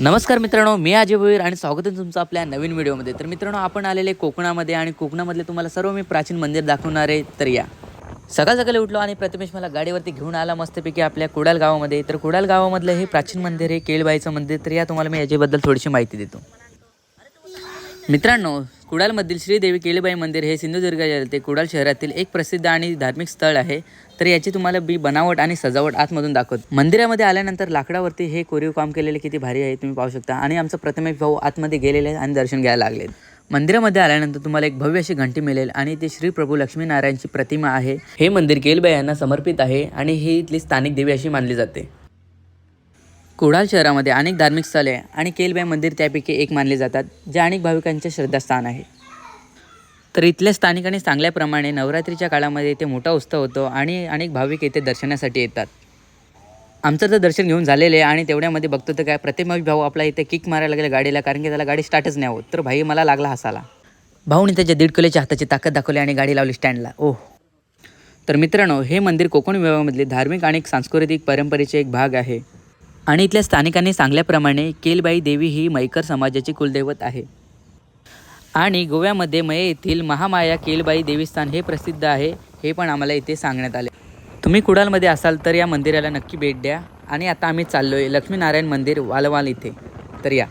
नमस्कार मित्रांनो मी अजय भोईर आणि स्वागत आहे तुमचं आपल्या नवीन व्हिडिओमध्ये. तर मित्रांनो आपण आलेले कोकणामध्ये आणि कोकणामधले तुम्हाला सर्व मी प्राचीन मंदिर दाखवणार आहे तर या. सकाळ सकाळी उठलो आणि प्रथमेश मला गाडीवरती घेऊन आला मस्तपैकी आपल्या कुडाल गावामध्ये. तर कुडाल गावामधलं हे प्राचीन मंदिर आहे केळबाईचं मंदिर. तर या तुम्हाला मी याच्याबद्दल थोडीशी माहिती देतो. मित्रांनो कुडालमधील श्रीदेवी केळीबाई मंदिर हे सिंधुदुर्ग जिल्ह्यातील कुडाल शहरातील एक प्रसिद्ध आणि धार्मिक स्थळ आहे. तर याची तुम्हाला बी बनावट आणि सजावट आतमधून दाखवत. मंदिरामध्ये आल्यानंतर लाकडावरती हे कोरीव काम केलेले किती भारी आहे तुम्ही पाहू शकता. आणि आमचा प्रथमेश भाऊ आतमध्ये गेलेले आहेत आणि दर्शन घ्यायला लागले मंदिरामध्ये आल्यानंतर तुम्हाला एक भव्य अशी घंटी मिळेल आणि ते श्री प्रभू लक्ष्मीनारायणची प्रतिमा आहे. हे मंदिर केलबाई यांना समर्पित आहे आणि ही इथली स्थानिक देवी अशी मानली जाते. कुडाळ शहरामध्ये अनेक धार्मिक स्थळे आणि केलबाई मंदिर त्यापैकी एक मानले जातात जे अनेक भाविकांचे श्रद्धास्थान आहे. तर इथल्या स्थानिकांनी सांगल्याप्रमाणे नवरात्रीच्या काळामध्ये इथे मोठा उत्सव होतो आणि अनेक भाविक येथे दर्शनासाठी येतात. आमचं तर दर्शन घेऊन झालेलं आहे आणि तेवढ्यामध्ये बघतो तर काय प्रतिमा भाऊ आपला इथे किक मारायला लागला गाडीला कारण की त्याला गाडी स्टार्टच नाही होत. तर भाई मला लागला हसाला. भाऊने त्याच्या दीड किलोच्या हाताची ताकद दाखवली आणि गाडी लावली स्टँडला. ओह. तर मित्रांनो हे मंदिर कोकण विभागामधले धार्मिक आणि सांस्कृतिक परंपरेचे एक भाग आहे. आणि इथल्या स्थानिकांनी सांगल्याप्रमाणे केलबाई देवी ही मैकर समाजाची कुलदैवत आहे. आणि गोव्यामध्ये मये येथील महामाया केलबाई देवीस्थान हे प्रसिद्ध आहे हे पण आम्हाला इथे सांगण्यात आले. तुम्ही कुडालमध्ये असाल तर या मंदिराला नक्की भेट द्या. आणि आता आम्ही चाललो आहे लक्ष्मीनारायण मंदिर वालवाल इथे. तर या.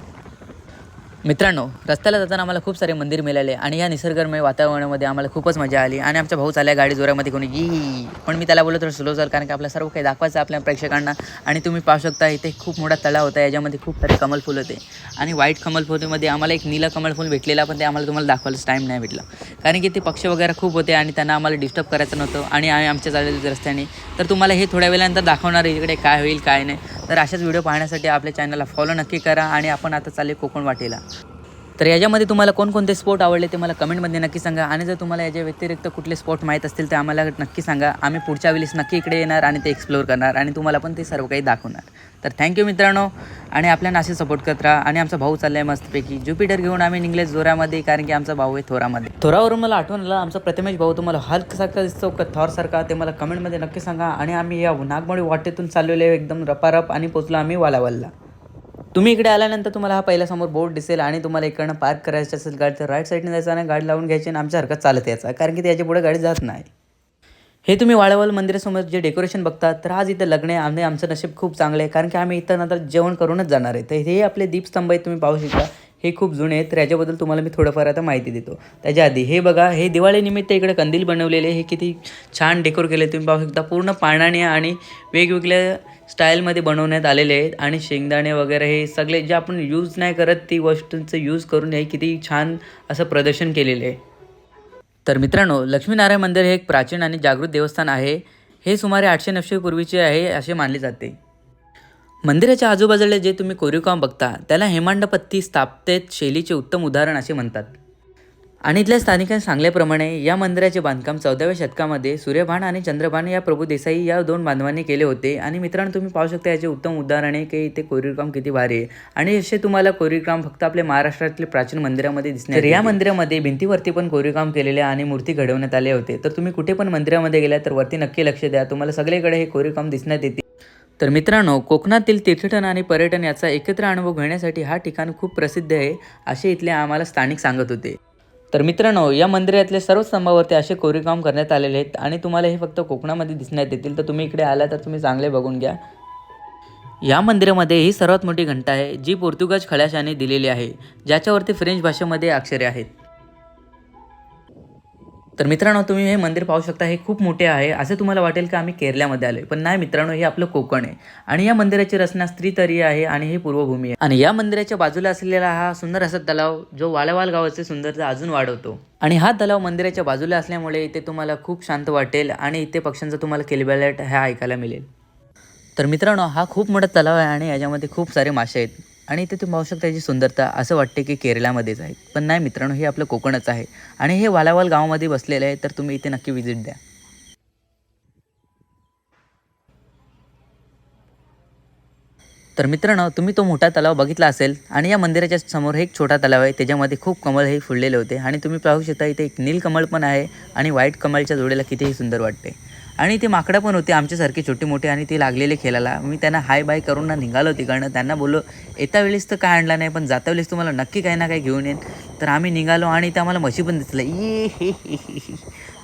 मित्रांनो रस्त्याला जाताना आम्हाला खूप सारे मंदिर मिळाले आणि या निसर्गमय वातावरणामध्ये आम्हाला खूपच मजा आली आणि आमचा भाऊ चालल्या गाडी जोरामध्ये कोणी ई पण मी त्याला बोललो तर स्लो चाल कारण की आपलं सर्व काही दाखवायचं आपल्या प्रेक्षकांना आणि तुम्ही पाहू शकता इथे खूप मोठा तळा होता याच्यामध्ये खूप सारे कमल फुल होते आणि व्हाईट कमल फुलमध्ये आम्हाला एक नीला कमल फुल भेटलेला पण ते आम्हाला तुम्हाला दाखवायलाच टाईम नाही भेटला. कारण की ते पक्ष वगैरे खूप होते आणि त्यांना आम्हाला डिस्टर्ब करायचं नव्हतं आणि आम्ही आमच्या चाललेल्या रस्त्याने. तर तुम्हाला हे थोड्या वेळानंतर दाखवणार आहे इकडे काय होईल काय नाही. तर अशाच व्हिडिओ पाहण्यासाठी आपल्या चॅनलला फॉलो नक्की करा आणि आपण आता चालले कोकण वाटेला. तर याच्यामध्ये तुम्हाला कोणकोणते स्पॉट आवडले ते मला कमेंटमध्ये नक्की सांगा. आणि जर तुम्हाला याच्या व्यतिरिक्त कुठले स्पॉट माहीत असतील तर आम्हाला नक्की सांगा. आम्ही पुढच्या वेळेस नक्की इकडे येणार आणि ते एक्सप्लोअर करणार आणि तुम्हाला पण ते सर्व काही दाखवणार. तर थँक्यू मित्रांनो. आणि आपल्याला असे सपोर्ट करत राहा. आणि आमचा भाऊ चालला आहे मस्तपैकी. ज्युपिटर घेऊन आम्ही निघले जोरामध्ये कारण की आमचा भाऊ आहे थोरामध्ये. थोरावरून मला आठवण आलं आमचा प्रथमेश भाऊ तुम्हाला हल्कसारखा दिसतो का थॉरसारखा ते मला कमेंटमध्ये नक्की सांगा. आणि आम्ही या नागमोडी वाटेतून चाललेलो एकदम रपारप आणि पोचलो आम्ही वालावलला. तुम्ही इकडे आल्यानंतर तुम्हाला हा पहिला समोर बोर्ड दिसेल आणि तुम्हाला इकडनं पार्क करायचं असेल गाडी तर राईट साईडने जायचं आणि गाडी लावून घ्यायची आणि आमच्या हरकत चालत यायचा. कारण की त्याच्या पुढे गाडी जात नाही. हे तुम्ही वाळवल मंदिरासमोर जे डेकोरेशन बघता तर आज इथं लग्न आहे. आम्ही आमचं नशीब खूप चांगलं आहे. कारण की आम्ही इथं नंतर जेवण करूनच जाणार आहे. तर हे आपले दीपस्तंभ आहे तुम्ही पाहू शकता. हे खूप जुने आहेत तर याच्याबद्दल तुम्हाला मी थोडंफार आता माहिती देतो. त्याच्या आधी हे बघा हे दिवाळीनिमित्त इकडे कंदील बनवलेले हे किती छान डेकोर केले तुम्ही पाहू शकता. पूर्ण पाण्याने आणि वेगवेगळ्या स्टाईलमध्ये बनवण्यात आलेले आहेत. आणि शेंगदाणे वगैरे हे सगळे जे आपण यूज नाही करत ती वस्तूंचं यूज करून हे किती छान असं प्रदर्शन केलेले आहे. तर मित्रांनो लक्ष्मीनारायण मंदिर हे एक प्राचीन आणि जागृत देवस्थान आहे. हे सुमारे आठशे नऊशे पूर्वीचे आहे असे मानले जाते. मंदिराच्या आजूबाजूला जे तुम्ही कोरीवकाम बघता त्याला हेमांडपत्ती स्थापत्येत शैलीचे उत्तम उदाहरण असे म्हणतात. आणि इथल्या स्थानिकांनी सांगल्याप्रमाणे या मंदिराचे बांधकाम चौदाव्या शतकामध्ये सूर्यभान आणि चंद्रभान या प्रभू देसाई या दोन बांधवांनी केले होते. आणि मित्रांनो तुम्ही पाहू शकता याचे उत्तम उदाहरण आहे की इथे कोरीवकाम किती भारी आहे. आणि असे तुम्हाला कोरीवकाम फक्त आपल्या महाराष्ट्रातल्या प्राचीन मंदिरामध्ये दिसणार तर या मंदिरामध्ये भिंतीवरती पण कोरीवकाम केलेले आणि मूर्ती घडवण्यात आले होते. तर तुम्ही कुठे पण मंदिरामध्ये गेला तर वरती नक्की लक्ष द्या. तुम्हाला सगळीकडे हे कोरीवकाम दिसण्यात येते. तर मित्रांनो कोकणातील तीर्थटन आणि पर्यटन याचा एकत्र अनुभव घेण्यासाठी हा ठिकाण खूप प्रसिद्ध आहे असे इथले आम्हाला स्थानिक सांगत होते. तर मित्रांनो या मंदिरातले सर्व स्तंभावरती असे कोरीकाम करण्यात आलेले आहेत आणि तुम्हाला हे फक्त कोकणामध्ये दिसण्यात येतील तर तुम्ही इकडे आला तर तुम्ही चांगले बघून घ्या. या मंदिरामध्ये ही सर्वात मोठी घंटा आहे जी पोर्तुगाज खळ्याशाने दिलेली आहे ज्याच्यावरती फ्रेंच भाषेमध्ये अक्षरे आहेत. तर मित्रांनो तुम्ही हे मंदिर पाहू शकता हे खूप मोठे आहे. असे तुम्हाला वाटेल की आम्ही केरल्यामध्ये आलोय. पण नाही मित्रांनो हे आपलं कोकण आहे. आणि या मंदिराची रचना स्त्रीतरी आहे आणि ही पूर्वभूमी आहे. आणि या मंदिराच्या बाजूला असलेला हा सुंदर असा तलाव जो वालावाल गावाचे सुंदरता अजून वाढवतो. आणि हा तलाव मंदिराच्या बाजूला असल्यामुळे इथे तुम्हाला खूप शांत वाटेल आणि इथे पक्ष्यांचा तुम्हाला केलबॅलेट ह्या ऐकायला मिळेल. तर मित्रांनो हा खूप मोठा तलाव आहे आणि याच्यामध्ये खूप सारे मासे आहेत. आणि इथे तुम्ही पाहू शकता याची सुंदरता असं वाटते की केरळामध्येच आहे. पण नाही मित्रांनो हे आपलं कोकणच आहे. आणि हे वालावाल गावामध्ये बसलेलं आहे तर तुम्ही इथे नक्की व्हिजिट द्या. तर मित्रांनो तुम्ही तो मोठा तलाव बघितला असेल आणि या मंदिराच्या समोर एक छोटा तलाव आहे त्याच्यामध्ये खूप कमळ हे फुललेले होते. आणि तुम्ही पाहू शकता इथे एक नील कमळ पण आहे आणि व्हाईट कमळच्या जोडीला कितीही सुंदर वाटते. आणि ते माकडं पण होते आमच्यासारखे छोटे मोठे आणि ते लागलेले खेळायला. मी त्यांना हाय बाय करून ना निघालो तिकडनं त्यांना बोललो येता वेळेस तर काय आणला नाही पण जाता वेळेस तुम्हाला नक्की काही ना काही घेऊन येईन. तर आम्ही निघालो आणि ते आम्हाला म्हशी पण दिसलं. ये हे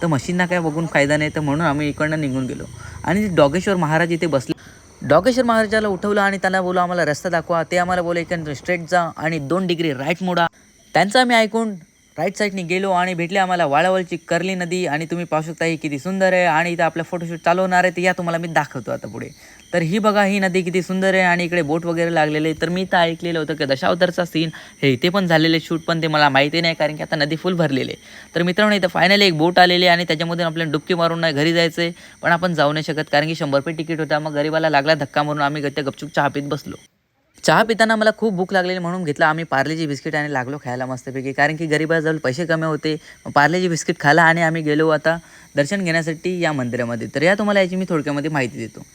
तर म्हशींना काय बघून फायदा नाही तर म्हणून आम्ही इकडनं निघून गेलो. आणि डॉगेश्वर महाराज इथे बसले. डॉगेश्वर महाराजाला उठवलं आणि त्यांना बोलू आम्हाला रस्ता दाखवा. ते आम्हाला बोलले इकडनं स्ट्रेट जा आणि दोन डिग्री राईट मोडा. त्यांचं आम्ही ऐकून राईट साईडने गेलो आणि भेटले आम्हाला वाळावलची कर्ली नदी आणि तुम्ही पाहू शकता ही किती सुंदर आहे आणि इथं आपलं फोटोशूट चालवणार आहे तर या तुम्हाला मी दाखवतो आता पुढे. तर ही बघा ही नदी किती सुंदर आहे आणि इकडे बोट वगैरे लागलेले आहे. तर मी तर ऐकलेलं होतं की दशावतारचा सीन हे इथे पण झालेले शूट पण ते मला माहिती नाही कारण की आता नदी फुल भरलेली आहे. तर मित्रांनो इथं फायनली एक बोट आलेली आहे आणि त्याच्यामधून आपल्याला डुबकी मारून नाही घरी जायचं आहे पण आपण जाऊ नाही शकत कारण की शंभर रुपये तिकीट होता. मग गरीबाला लागला धक्का मारून आम्ही त्या गपचूप चहा पीत बसलो. चहा पिताना मला खूप भूक लागलेली म्हणून घेतला. आम्ही पार्लेजी बिस्किट आणि लागलो खायला मस्तपैकी. कारण की गरिबाजवळ पैसे कमी होते. पार्लेजी बिस्किट खाला आणि आम्ही गेलो आता दर्शन घेण्यासाठी या मंदिरामध्ये. तर या तुम्हाला याची मी थोडक्यामध्ये माहिती देतो.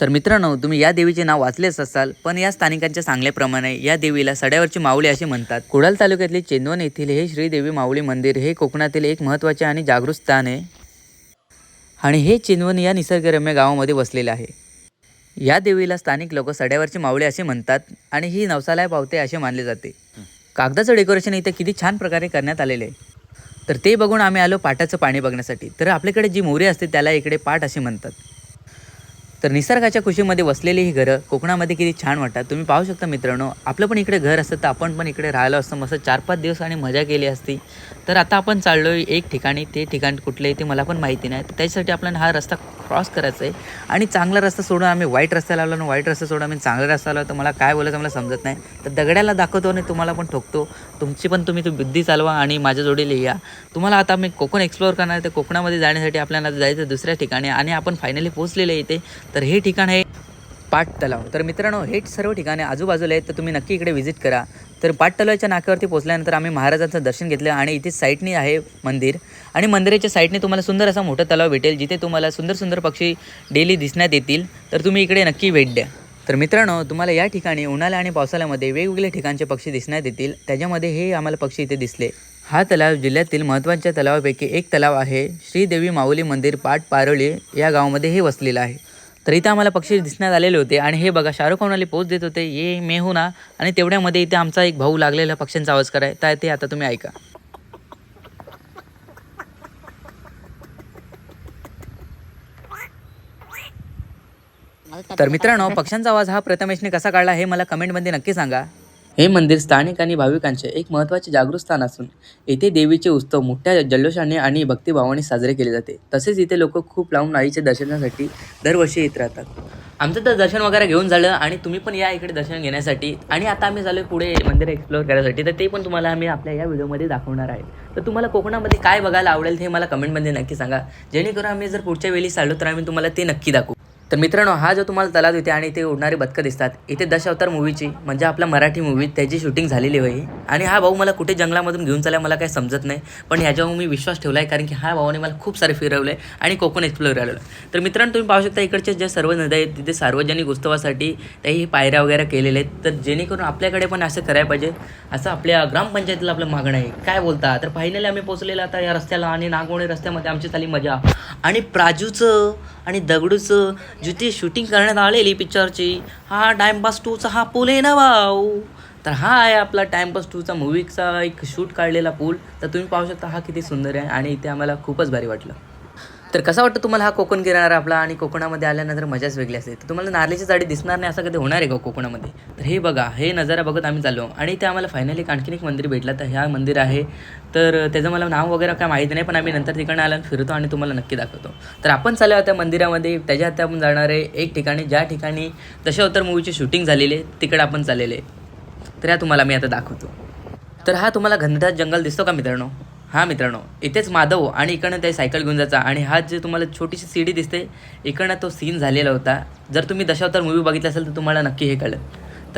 तर मित्रांनो तुम्ही या देवीचे नाव वाचलेच असाल पण या स्थानिकांच्या सांगल्याप्रमाणे या देवीला सड्यावरची माऊली असे म्हणतात. कुडाल तालुक्यातले चेंदवन येथील हे श्रीदेवी माऊली मंदिर हे कोकणातील एक महत्त्वाचे आणि जागृत स्थान आहे. आणि हे चिंदवन या निसर्गरम्य गावामध्ये वसलेले आहे. या देवीला स्थानिक लोक सड्यावरची मावळे असे म्हणतात आणि ही नवसालाय पावते असे मानले जाते. कागदाचं डेकोरेशन इथे किती छान प्रकारे करण्यात आलेले आहे. तर ते बघून आम्ही आलो पाटाचं पाणी बघण्यासाठी. तर आपल्याकडे जी मोरी असते त्याला इकडे पाट असे म्हणतात. तर निसर्गाच्या खुशीमध्ये वसलेली ही घरं कोकणामध्ये किती छान वाटतात. तुम्ही पाहू शकता मित्रांनो आपलं पण इकडे घर असतं तर आपण पण इकडे राहिलो असतं. मस्त चार पाच दिवस आणि मजा केली असती. तर आता आपण चाललो आहे एक ठिकाणी ते ठिकाण कुठले आहे ते मला पण माहिती नाही. तर त्याच्यासाठी आपल्याला हा रस्ता क्रॉस करायचा आहे आणि चांगला रस्ता सोडून आम्ही वाईट रस्त्याला आलो आणि वाईट रस्ता सोडून आम्ही चांगला रस्ता आलो तर मला काय बोलायचं मला समजत नाही. तर दगड्याला दाखवतो आणि तुम्हाला पण ठोकतो. तुमची पण तुम्ही ती बुद्धी चालवा आणि माझ्या जोडीला या. तुम्हाला आता मी कोकण एक्सप्लोअर करणार आहे. तर कोकणामध्ये जाण्यासाठी आपल्याला जायचं दुसऱ्या ठिकाणी आणि आपण फायनली पोचलेले आहे इथे. तर हे ठिकाण आहे पाट तलाव तर मित्रांनो हे सर्व ठिकाणे आजूबाजूला आहेत तर तुम्ही नक्की इकडे व्हिजिट करा. तर पाट तलावाच्या नाक्यावरती पोहोचल्यानंतर आम्ही महाराजांचं दर्शन घेतलं आणि इथे साईटने आहे मंदिर. आणि मंदिराच्या साईडने तुम्हाला सुंदर असा मोठा तलाव भेटेल जिथे तुम्हाला सुंदर सुंदर पक्षी डेली दिसण्यात येतील. तर तुम्ही इकडे नक्की भेट द्या. तर मित्रांनो तुम्हाला या ठिकाणी उन्हाळ्या आणि पावसाळ्यामध्ये वेगवेगळ्या ठिकाणचे पक्षी दिसण्यात येतील. त्याच्यामध्ये हे आम्हाला पक्षी इथे दिसले. हा तलाव जिल्ह्यातील महत्त्वाच्या तलावापैकी एक तलाव आहे. श्रीदेवी माऊली मंदिर पाट पारोळी या गावामध्ये हे वसलेलं आहे. तर इथे आम्हाला पक्षी दिसण्यात आलेले होते. आणि हे बघा शाहरुख खानवाले पोच देत होते. ये मे हो ना. आणि तेवढ्यामध्ये इथे आमचा एक भाऊ लागलेला पक्ष्यांचा आवाज कराय तर ते आता तुम्ही ऐका. तर मित्रांनो पक्ष्यांचा आवाज हा प्रथमेशने कसा काढला हे मला कमेंटमध्ये नक्की सांगा. हे मंदिर स्थानिक आणि भाविकांचे एक महत्त्वाचे जागृत स्थान असून येथे देवीचे उत्सव मोठ्या जल्लोषाने आणि भक्तिभावाने साजरे केले जाते. तसेच इथे लोक खूप लांबून आईच्या दर्शनासाठी दरवर्षी येत राहतात. आमचं तर दर्शन वगैरे घेऊन झालं आणि तुम्ही पण या इकडे दर्शन घेण्यासाठी. आणि आता आम्ही झालो पुढे मंदिर एक्सप्लोअर करायसाठी. तर ते पण तुम्हाला आम्ही आपल्या या व्हिडिओमध्ये दाखवणार आहे. तर तुम्हाला कोकणामध्ये काय बघायला आवडेल ते मला कमेंटमध्ये नक्की सांगा. जेणेकरून आम्ही जर पुढच्या वेळी चाललो तर आम्ही तुम्हाला ते नक्की दाखवू. तर मित्रांनो हा जो तुम्हाला तलाव इथे आणि इथे उडणारे बदकं दिसतात इथे दशावतार मूवीची म्हणजे आपल्या मराठी मूवी त्याची शूटिंग झालेली होई आणि हा भाऊ मला कुठे जंगलामधून घेऊन चालला मला काही समजत नाही पण ह्याच्यावर मी विश्वास ठेवला आहे कारण की हा भावाने मला खूप सारे फिरवलं आहे आणि कोकण एक्सप्लोअर करायला तर मित्रांनो तुम्ही पाहू शकता इकडचे ज्या सर्व नद्या आहेत तिथे सार्वजनिक उत्सवासाठी त्याही पायऱ्या वगैरे केलेल्या आहेत. तर जेणेकरून आपल्याकडे पण असं करायला पाहिजे असं आपल्या ग्रामपंचायतीला आपलं मागणं आहे. काय बोलता? तर फायनली आम्ही पोचलेलं आता या रस्त्याला आणि नागवणे रस्त्यामध्ये आमची झाली मजा. आणि प्राजूचं आणि दगडूचं जिथे शूटिंग करण्यात आलेली पिक्चरची हा टाइमपास टूचा हा पूल आहे ना भाऊ. तर हा आहे आपला टाइमपास टूचा मूवीचा एक शूट काढलेला पूल. तर तुम्ही पाहू शकता हा किती सुंदर आहे आणि इथे आम्हाला खूपच भारी वाटलं. तर कसा वाटतं तुम्हाला हा कोकण किनारा आपला आणि कोकणामध्ये आल्यानंतर मजाच वेगळी असते? तर तुम्हाला नारळीची झाडी दिसणार नाही असं कधी होणार आहे का कोकणामध्ये? तर हे बघा हे नजारा बघत आम्ही चाललो. आणि ते आम्हाला फायनली एक आणखीन एक मंदिर भेटलं. तर ह्या मंदिर आहे. तर त्याचं मला नाव वगैरे काय माहिती नाही पण आम्ही नंतर तिकडे आल्यानं फिरतो आणि तुम्हाला नक्की दाखवतो. तर आपण चाललो आहोत त्या मंदिरामध्ये. त्याच्या हाती आपण जाणार आहे एक ठिकाणी. ज्या ठिकाणी दशावतार मूवीची शूटिंग झालेली आहे तिकडे आपण चाललेले तर ह्या तुम्हाला मी आता दाखवतो. तर हा तुम्हाला घनदाट जंगल दिसतो का मित्रांनो? हां मित्रांनो इथेच माधव आणि इकडनं ते सायकल घेऊन जायचा. आणि हा जे तुम्हाला छोटीशी सीडी दिसते इकडनं तो सीन झालेला होता. जर तुम्ही दशावतार मूवी बघितला असेल तर तुम्हाला नक्की हे कळलं.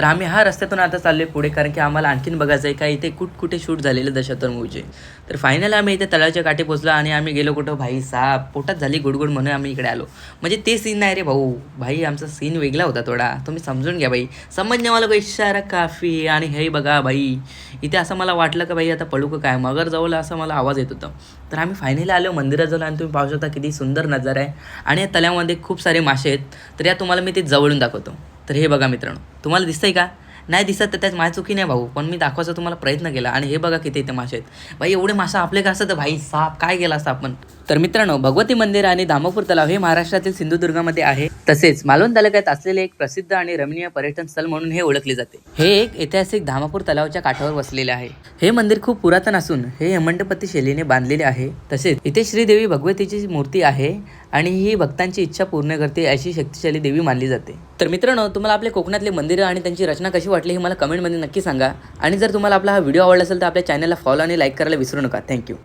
तर आम्ही हा रस्त्यातून आता चाललो आहे पुढे कारण की आम्हाला आणखीन बघायचं आहे का इथे कुठ कुठे शूट झालेलं दशतर मूवीचे. तर फायनल आम्ही इथे तळाच्या काठी पोचलो आणि आम्ही गेलो कुठं? भाई साप पोटात झाली गुडगुड म्हणून आम्ही इकडे आलो. म्हणजे ते सीन नाही रे भाऊ. भाई आमचा सीन वेगळा होता थोडा. तुम्ही समजून घ्या भाई समजण्या मला इशारा काफी आणि हे बघा भाई इथे असं मला वाटलं का भाई आता पळू का काय? मगर जवळ असं मला आवाज येत होता. तर आम्ही फायनली आलो मंदिरात जाऊन आणि तुम्ही पाहू शकता किती सुंदर नजारा आहे. आणि या तल्यामध्ये खूप सारे मासे आहेत. तर या तुम्हाला मी ते जवळून दाखवतो. तर हे बघा मित्रांनो तुम्हाला दिसतंय का? नाही दिसत तर त्यात माझ्या चुकी नाही भाऊ पण मी दाखवायचा तुम्हाला प्रयत्न केला आणि हे बघा किती इथे मासे आहेत. भाई एवढे मासे आपले का असतं तर भाई साप काय गेला असतं आपण? तर मित्रांनो भगवती मंदिर आणि दामोपूर तलाव हे महाराष्ट्रातील सिंधुदुर्गामध्ये आहे. तसेच मालवण तालुक्यात असलेले एक प्रसिद्ध आणि रमणीय पर्यटन स्थळ म्हणून हे ओळखले जाते. हे एक ऐतिहासिक धामापूर तलावाच्या काठावर वसलेले आहे. हे मंदिर खूप पुरातन असून हे हेमंडपती शैलीने बांधलेले आहे. तसेच इथे श्रीदेवी भगवतीची मूर्ती आहे आणि ही भक्तांची इच्छा पूर्ण करते अशी शक्तिशाली देवी मानली जाते. तर मित्रांनो तुम्हाला आपल्या कोकणातले मंदिरं आणि त्यांची रचना कशी वाटली हे मला कमेंटमध्ये नक्की सांगा. आणि जर तुम्हाला आपला हा व्हिडिओ आवडला असेल तर आपल्या चॅनलला फॉलो आणि लाईक करायला विसरू नका. थँक्यू